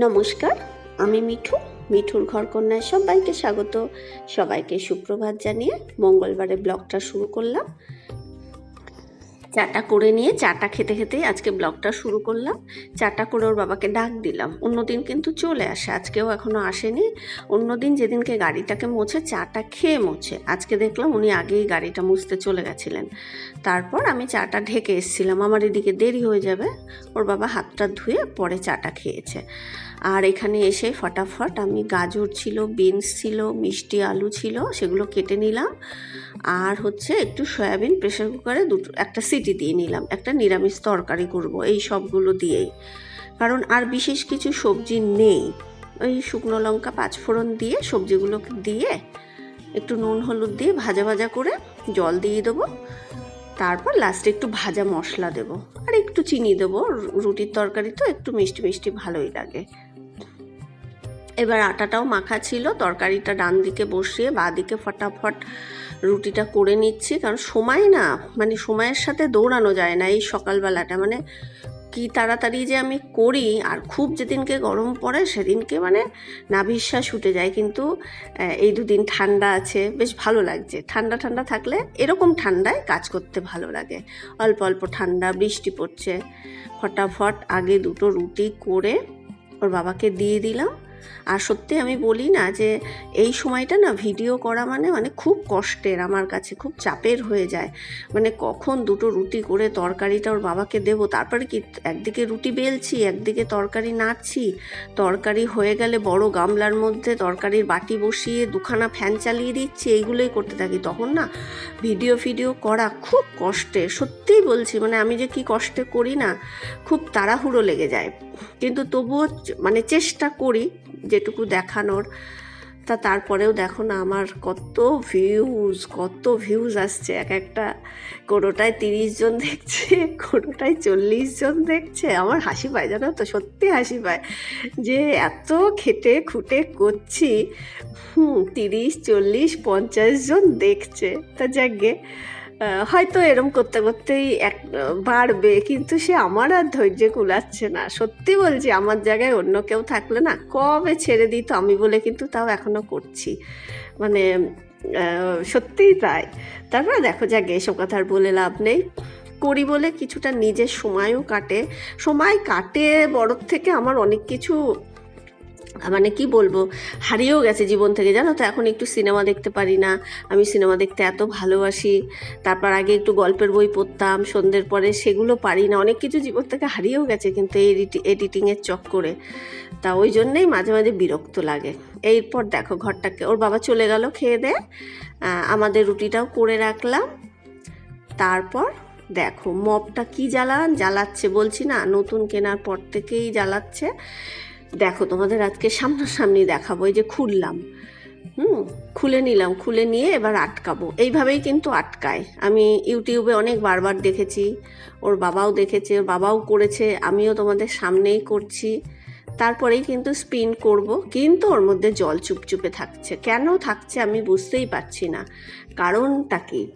নমস্কার, আমি মিঠু, মিঠুর ঘর কন্যায় সবাইকে স্বাগত। সবাইকে সুপ্রভাত জানিয়ে মঙ্গলবারে ব্লগটা শুরু করলাম। চাটা করে নিয়ে, চাটা খেতে খেতেই আজকে ব্লগটা শুরু করলাম। চাটা করে ওর বাবাকে ডাক দিলাম। অন্যদিন কিন্তু চলে আসে, আজকেও এখনও আসেনি। অন্যদিন যেদিনকে গাড়িটাকে মোছে, চাটা খেয়ে মোছে। আজকে দেখলাম উনি আগেই গাড়িটা মুছতে চলে গেছিলেন। তারপর আমি চাটা ঢেকে এসেছিলাম। আমার এদিকে দেরি হয়ে যাবে। ওর বাবা হাতটা ধুয়ে পরে চাটা খেয়েছে। আর এখানে এসে ফটাফট আমি গাজর ছিল, বিনস ছিল, মিষ্টি আলু ছিল, সেগুলো কেটে নিলাম। আর হচ্ছে একটু সয়াবিন প্রেশার কুকারে দুটো, একটা সিটি দিয়ে নিলাম, একটা নিরামিষ তরকারি করব, এই সবগুলো দিয়েই। কারণ আর বিশেষ কিছু সবজি নেই। ওই শুকনো লঙ্কা পাঁচফোড়ন দিয়ে সবজিগুলোকে দিয়ে একটু নুন, হলুদ দিয়ে ভাজা ভাজা করে জল দিয়ে দেবো। তারপর লাস্টে একটু ভাজা মশলা দেবো। আর একটু চিনি দেবো, রুটির তরকারি তো একটু মিষ্টি মিষ্টি ভালোই লাগে। এবার আটাটাও মাখা ছিল, তরকারিটা ডান দিকে বসিয়ে বা দিকে ফটাফট রুটিটা করে নিচ্ছি, কারণ সময় না মানে সময়ের সাথে দৌড়ানো যায় না এই সকালবেলাটা। মানে কি তাড়াতাড়ি যে আমি করি, আর খুব যেদিনকে গরম পড়ে সেদিনকে মানে নাভিশ্বাস উঠে যায়, কিন্তু এই দুদিন ঠান্ডা আছে, বেশ ভালো লাগছে। ঠান্ডা ঠান্ডা থাকলে এরকম ঠান্ডায় কাজ করতে ভালো লাগে। অল্প অল্প ঠান্ডা, বৃষ্টি পড়ছে। ফটাফট আগে দুটো রুটি করে ওর বাবাকে দিয়ে দিলাম। আর সত্যি আমি বলি না যে এই সময়টা না ভিডিও করা মানে মানে খুব কষ্টের আমার কাছে, খুব চাপের হয়ে যায়। মানে কখন দুটো রুটি করে তরকারিটা ওর বাবাকে দেবো, তারপরে কি একদিকে রুটি বেলছি, একদিকে তরকারি নাড়ছি। তরকারি হয়ে গেলে বড় গামলার মধ্যে তরকারির বাটি বসিয়ে দুখানা ফ্যান চালিয়ে দিচ্ছি, এইগুলোই করতে থাকি। তখন না ভিডিও, ফিডিও করা খুব কষ্টে সত্যিই বলছি মানে আমি যে কি কষ্টে করি না, খুব তাড়াহুড়ো লেগে যায়। কিন্তু তবুও মানে চেষ্টা করি যেটুকু দেখানোর তা তারপরেও দেখো না আমার কত ভিউজ কত ভিউজ আসছে। এক একটা কোনোটায় তিরিশ জন দেখছে কোনোটায় চল্লিশ জন দেখছে। আমার হাসি পায় জানো তো? সত্যি হাসি পায়। যে এত খেটে খুঁটে করছি হুম তিরিশ চল্লিশ পঞ্চাশ জন দেখছে। তা আহ, হয়তো এরম করতে করতেই এক, বাড়বে, কিন্তু সে আমার আর ধৈর্য কুলাচ্ছে না। সত্যি বলছি, আমার জায়গায় অন্য কেউ থাকলে না, কবে ছেড়ে দিত আমি বলে কিন্তু তাও এখনও করছি। মানে সত্যিই তাই। তারপরে দেখো যাকে, এসব কথা আর বলে লাভ নেই। করি বলে কিছুটা নিজের সময়ও কাটে। সময় কাটে বড়র থেকে আমার অনেক কিছু মানে কি বলব, হারিয়েও গেছে জীবন থেকে, জানো তো? এখন একটু সিনেমা দেখতে পারি না, আমি সিনেমা দেখতে এত ভালোবাসি। তারপর আগে একটু গল্পের বই পড়তাম, সন্ধ্যের পরে সেগুলো পারি না। অনেক কিছু জীবন থেকে হারিয়েও গেছে কিন্তু এই এডিটিংয়ের চক্করে। তা ওই জন্যেই মাঝে মাঝে বিরক্ত লাগে। এরপর দেখো ঘরটাকে, ওর বাবা চলে গেল খেয়ে দে। আমাদের রুটিটাও করে রাখলাম। তারপর দেখো, মপটা কি জ্বালান? জ্বালাচ্ছে বলছি না, নতুন কেনার পর থেকেই জ্বালাচ্ছে। দেখো, তোমাদের আজকে সামনাসামনি দেখাবো, এই যে খুললাম। হুম, খুলে নিলাম, খুলে নিয়ে এবার আটকাবো। এইভাবেই কিন্তু আটকায়। আমি ইউটিউবে অনেক বারবার দেখেছি, ওর বাবাও দেখেছে, ওর বাবাও করেছে, আমিও তোমাদের সামনেই করছি। তারপরেই কিন্তু স্পিন করব, কিন্তু ওর মধ্যে জল চুপচুপে থাকছে। কেন থাকছে আমি বুঝতেই পারছি না। কারণটা কি?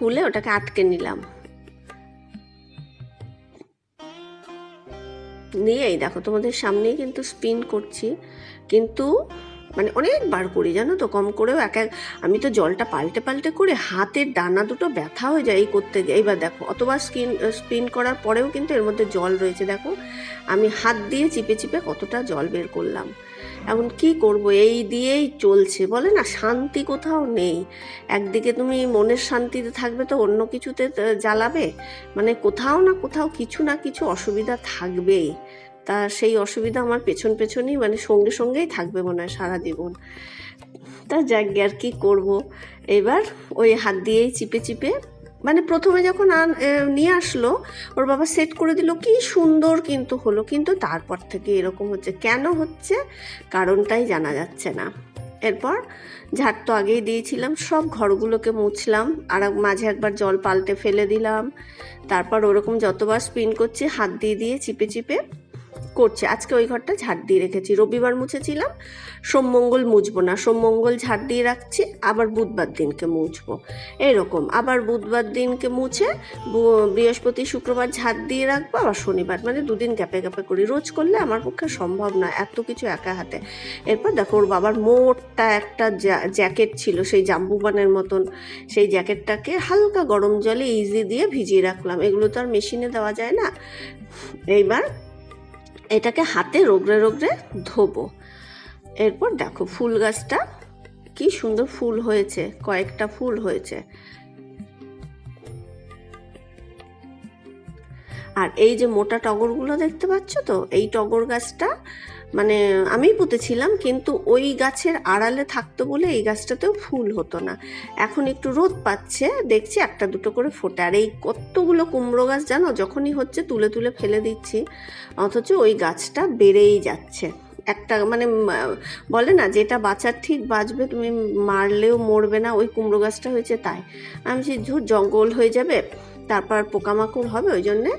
খুলে ওটাকে আটকে নিলাম। নিয়ে এই দেখো, তোমাদের সামনেই কিন্তু স্পিন করছি। কিন্তু মানে অনেকবার করি, জানো তো? কম করেও এক এক আমি তো জলটা পাল্টে পাল্টে করে হাতের ডানা দুটো ব্যথা হয়ে যায় এই করতে গিয়ে। এইবার দেখো, অতবার স্কিন স্পিন করার পরেও কিন্তু এর মধ্যে জল রয়েছে, দেখো। আমি হাত দিয়ে চিপে চিপে কতটা জল বের করলাম। এখন কি করব? এই দিয়েই চলছে, বলে না? শান্তি কোথাও নেই। একদিকে তুমি মনের শান্তিতে থাকবে তো অন্য কিছুতে জ্বালাবে? মানে কোথাও না কোথাও কিছু না কিছু অসুবিধা থাকবেই। তা সেই অসুবিধা আমার পেছন পেছনই মানে সঙ্গে সঙ্গেই থাকবে মনে হয় সারা জীবন। তা যাক, আর কি করব? এবার ওই হাত দিয়েই চিপে চিপে মানে প্রথমে যখন আন- নিয়ে আসলো, ওর বাবা সেট করে দিল, কি সুন্দর কিন্তু হলো। কিন্তু তারপর থেকে এরকম হচ্ছে। কেন হচ্ছে? কারণটাই জানা যাচ্ছে না। এরপর ঝাড় তো আগেই দিয়েছিলাম, সব ঘরগুলোকে মুছলাম, আর মাঝে একবার জল পাল্টে ফেলে দিলাম। তারপর ওরকম যতবার স্পিন করছি, হাত দিয়ে দিয়ে চিপে চিপে করছে। আজকে ওই ঘরটা ঝাড় দিয়ে রেখেছি। রবিবার মুছেছিলাম সোমমঙ্গল মুছবো না। সোমমঙ্গল ঝাড় দিয়ে রাখছি, আবার বুধবার দিনকে মুছবো। এরকম, আবার বুধবার দিনকে মুছে বৃহস্পতি, শুক্রবার ঝাড় দিয়ে রাখব, আবার শনিবার। মানে দুদিন গ্যাপে গ্যাপে করি। রোজ করলে আমার পক্ষে সম্ভব না এত কিছু একা হাতে। এরপর দেখো, ওর বাবার মোটটা একটা জ্যা- জ্যাকেট ছিল, সেই জাম্বুবানের মতন। সেই জ্যাকেটটাকে হালকা গরম জলে ইজি দিয়ে ভিজিয়ে রাখলাম। এগুলো তো আর মেশিনে দেওয়া যায় না। এইবার এটাকে হাতে রোগড়ে রোগড়ে ধোবো। এরপর দেখো ফুল গাছটা কি সুন্দর ফুল হয়েছে, কয়েকটা ফুল হয়েছে। আর এই যে মোটা টগরগুলো দেখতে পাচ্ছ তো, এই টগর গাছটা মানে আমি পুঁতেছিলাম, কিন্তু ওই গাছের আড়ালে থাকতো বলে এই গাছটাতেও ফুল হতো না। এখন একটু রোদ পাচ্ছে, দেখছি একটা দুটো করে ফোটে। আর এই কতগুলো কুমড়ো গাছ জানো, যখনই হচ্ছে তুলে তুলে ফেলে দিচ্ছি, অথচ ওই গাছটা বেড়েই যাচ্ছে। একটা মানে বলে না, যেটা বাঁচার ঠিক বাঁচবে, তুমি মারলেও মরবে না, ওই কুমড়ো গাছটা হয়েছে তাই। আমি ঝুট জঙ্গল হয়ে যাবে। তারপর পোকামাকড় হবে, ওই জন্যে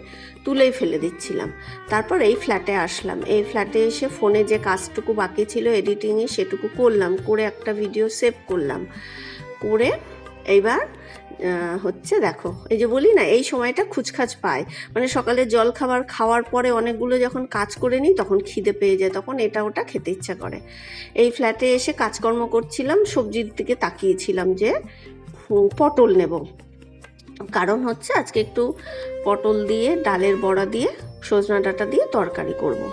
তুলেই ফেলে দিচ্ছিলাম। তারপর এই ফ্ল্যাটে আসলাম। এই ফ্ল্যাটে এসে ফোনে যে কাজটুকু বাকি ছিল এডিটিংয়ে সেটুকু করলাম, করে একটা ভিডিও সেভ করলাম। করে এইবার হচ্ছে দেখো, এই যে বলি না, এই সময়টা খুচখাচ পায়। মানে সকালে জল খাবার খাওয়ার পরে অনেকগুলো যখন কাজ করে নিই, তখন খিদে পেয়ে যায়, তখন এটা ওটা খেতে ইচ্ছা করে। এই ফ্ল্যাটে এসে কাজকর্ম করছিলাম, সবজির দিকে তাকিয়েছিলাম যে পটল নেব। কারণ হচ্ছে আজকে একটু পটল দিয়ে, ডালের বড়া দিয়ে, সজনা ডাঁটা দিয়ে তরকারি করব।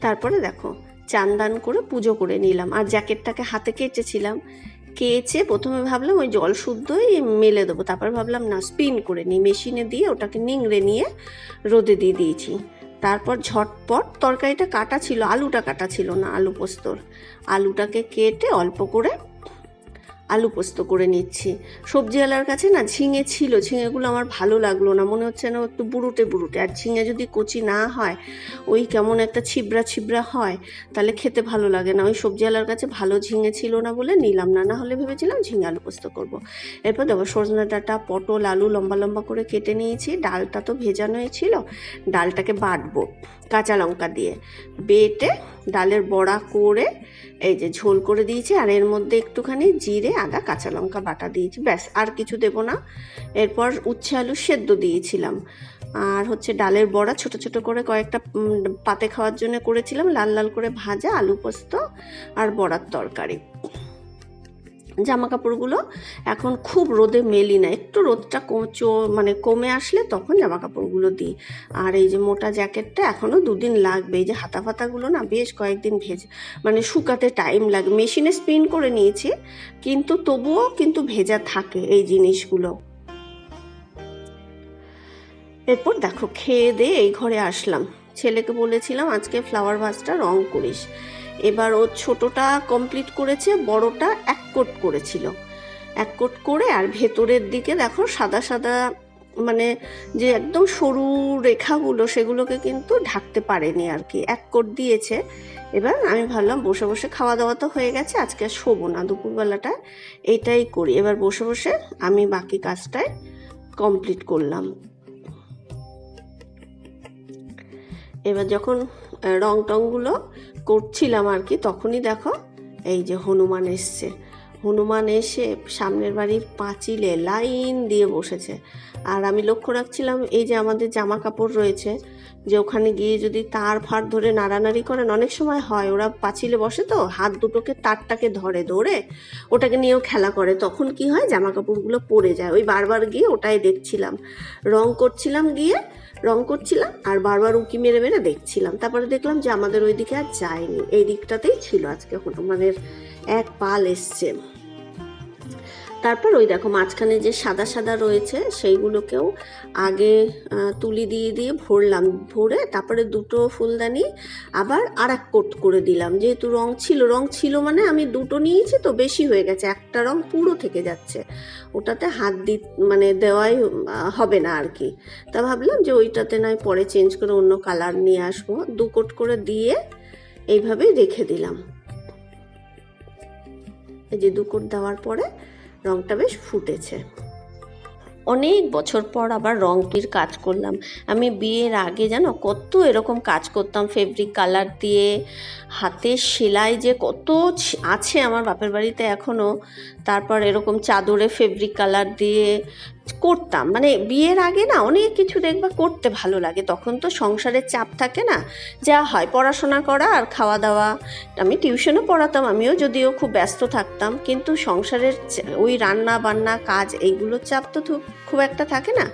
তারপরে দেখো, চান্দান করে পুজো করে নিলাম। আর জ্যাকেটটাকে হাতে কেচেছিলাম। কেচে প্রথমে ভাবলাম ওই জল শুদ্ধই মেলে দেবো। তারপর ভাবলাম না স্পিন করে নিই। মেশিনে দিয়ে ওটাকে নিংড়ে নিয়ে রোদে দিয়ে দিয়েছি। তারপর ঝটপট তরকারিটা কাটা ছিল, আলুটা কাটা ছিল না, আলু পোস্তর। আলুটাকে কেটে অল্প করে আলু পোস্ত করে নিচ্ছি। সবজিওয়ালার কাছে না ঝিঙে ছিল, ঝিঙেগুলো আমার ভালো লাগল না, মনে হচ্ছে না একটু বুড়ুটে বুড়ুটে আর ঝিঙে যদি কচি না হয়, ওই কেমন একটা ছিবড়া ছিবড়া হয়, তাহলে খেতে ভালো লাগে না। ওই সবজিওয়ালার কাছে ভালো ঝিঙে ছিল না বলে নিলাম না না হলে ভেবেছিলাম ঝিঙে আলু পোস্ত করব। এরপর দেখো সজনা ডাঁটা, পটল, আলু লম্বা লম্বা করে কেটে নিয়েছি। ডালটা তো ভেজানোই ছিল, ডালটাকে বাটবো কাঁচা লঙ্কা দিয়ে। বেটে ডালের বড়া করে, এই যে ঝোল করে দিয়েছি, আর এর মধ্যে একটুখানি জিরে, আদা, কাঁচা লঙ্কা বাটা দিয়েছি। ব্যাস, আর কিছু দেব না। এরপর উচ্ছে আলু সেদ্ধ দিয়েছিলাম। আর হচ্ছে ডালের বড়া ছোট ছোট করে কয়েকটা পাতে খাওয়ার জন্য করেছিলাম। লাল লাল করে ভাজা, আলু পোস্ত আর বড়ার তরকারি। জামা কাপড়গুলো এখন খুব রোদে মেলি না। একটু রোদটা কমচো মানে কমে আসলে তখন জামা কাপড়গুলো দিই। আর এই যে মোটা জ্যাকেটটা এখনও দুদিন লাগবে। এই যে হাতা ফাতাগুলো না বেশ কয়েকদিন ভেজে মানে শুকাতে টাইম লাগে। মেশিনে স্পিন করে নিয়েছি, কিন্তু তবুও কিন্তু ভেজা থাকে এই জিনিসগুলো। এরপর দেখো, খেয়ে দিয়ে এই ঘরে আসলাম। ছেলেকে বলেছিলাম, আজকে ফ্লাওয়ার ভাসটা রং করিস। এবার ও ছোটটা কমপ্লিট করেছে, বড়টা এক কোট করেছিল। এক কোট করে আর ভেতরের দিকে দেখো সাদা সাদা মানে যে একদম সরু রেখাগুলো সেগুলোকে কিন্তু ঢাকতে পারেনি আর কি। এক কোট দিয়েছে। এবার আমি ভাবলাম বসে বসে খাওয়া দাওয়া তো হয়ে গেছে, আজকে আর শোবো না, দুপুরবেলাটা এইটাই করি। এবার বসে বসে আমি বাকি কাজটায় কমপ্লিট করলাম। এবার যখন রং টংগুলো করছিলাম আর কি, তখনই দেখো এই যে হনুমান এসছে। হনুমান এসে সামনের বাড়ির পাঁচিলে লাইন দিয়ে বসেছে। আর আমি লক্ষ্য রাখছিলাম, এই যে আমাদের জামা কাপড় রয়েছে যে ওখানে গিয়ে যদি তার ফার ধরে নাড়ানাড়ি করেন, অনেক সময় হয়, ওরা পাঁচিলে বসে তো, হাত দুটোকে তারটাকে ধরে ধরে ওটাকে নিয়েও খেলা করে। তখন কি হয় জামা কাপড়গুলো পরে যায়। ওই বারবার গিয়ে ওটাই দেখছিলাম। রং করছিলাম গিয়ে, রং করছিলাম আর বারবার উকি মেরে মেরে দেখছিলাম। তারপরে দেখলাম যে আমাদের ওই দিকে আর যায়নি। এই দিকটাতেই ছিল আজকে হনুমানের এক পাল এসছে। তারপর ওই দেখো মাঝখানে যে সাদা সাদা রয়েছে, সেইগুলোকেও আগে তুলি দিয়ে দিয়ে ভরলাম, ভরে তারপরে দুটো ফুলদানি আবার আর এক কোট করে দিলাম। যেহেতু রং ছিল রং ছিল মানে আমি দুটো নিয়েছি তো বেশি হয়ে গেছে, একটা রং পুরো থেকে যাচ্ছে। ওটাতে হাত দি মানে দেওয়াই হবে না আর কি। তা ভাবলাম যে ওইটাতে নয় পরে চেঞ্জ করে অন্য কালার নিয়ে আসব। দু কোট করে দিয়ে এইভাবে রেখে দিলাম। এই যে দুকোট দেওয়ার পরে রঙটা বেশ ফুটেছে। অনেক বছর পর আবার রঙটির কাজ করলাম। আমি বিয়ের আগে জানো কত এরকম কাজ করতাম ফেব্রিক কালার দিয়ে হাতে সেলাই যে কত আছে আমার বাপের বাড়িতে এখনও তারপর এরকম চাদরে ফেব্রিক কালার দিয়ে করতাম। মানে বিয়ের আগে না অনেক কিছু দেখবা করতে ভালো লাগে। তখন তো সংসারের চাপ থাকে না। যা হয় পড়াশোনা করা আর খাওয়া দাওয়া আমি টিউশনও পড়াতাম, আমিও যদিও খুব ব্যস্ত থাকতাম। কিন্তু সংসারের ওই রান্না বান্না কাজ এইগুলোর চাপ তো খুব একটা থাকে না।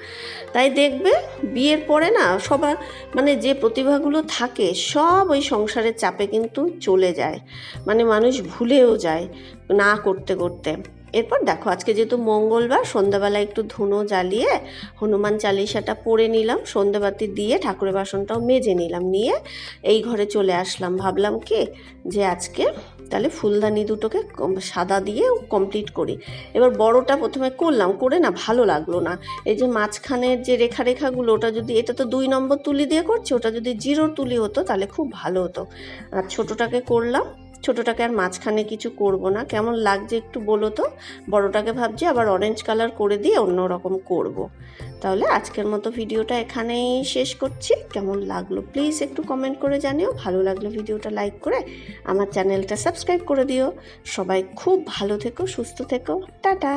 তাই দেখবে বিয়ের পরে না সবার মানে যে প্রতিভাগুলো থাকে সব ওই সংসারের চাপে কিন্তু চলে যায়। মানে মানুষ ভুলেও যায় না করতে করতে। এরপর দেখো, আজকে যেহেতু মঙ্গলবার, সন্ধ্যাবেলা একটু ধুনো জ্বালিয়ে হনুমান চালিসাটা পরে নিলাম, সন্ধ্যাবাতি দিয়ে ঠাকুরের বাসনটাও মেজে নিলাম, নিয়ে এই ঘরে চলে আসলাম। ভাবলাম কি যে আজকে তাহলে ফুলদানি দুটোকে সাদা দিয়ে কমপ্লিট করি। এবার বড়টা প্রথমে করলাম, করে না ভালো লাগল না। এই যে মাঝখানের যে রেখা রেখাগুলো ওটা যদি এটা তো দুই নম্বর তুলি দিয়ে করছে, ওটা যদি জিরোর তুলি হতো তাহলে খুব ভালো হতো। আর ছোটোটাকে করলাম ছোটোটাকে আর মাঝখানে কিছু করব না। কেমন লাগছে একটু বলো তো? বড়োটাকে ভাবছি আবার অরেঞ্জ কালার করে দিয়ে অন্য রকম করব। তাহলে আজকের মতো ভিডিওটা এখানেই শেষ করছি। কেমন লাগল প্লিজ একটু কমেন্ট করে জানিও। ভালো লাগল ভিডিওটা লাইক করে আমার চ্যানেলটা সাবস্ক্রাইব করে দিও। সবাই খুব ভালো থেকো, সুস্থ থেকো। টাটা!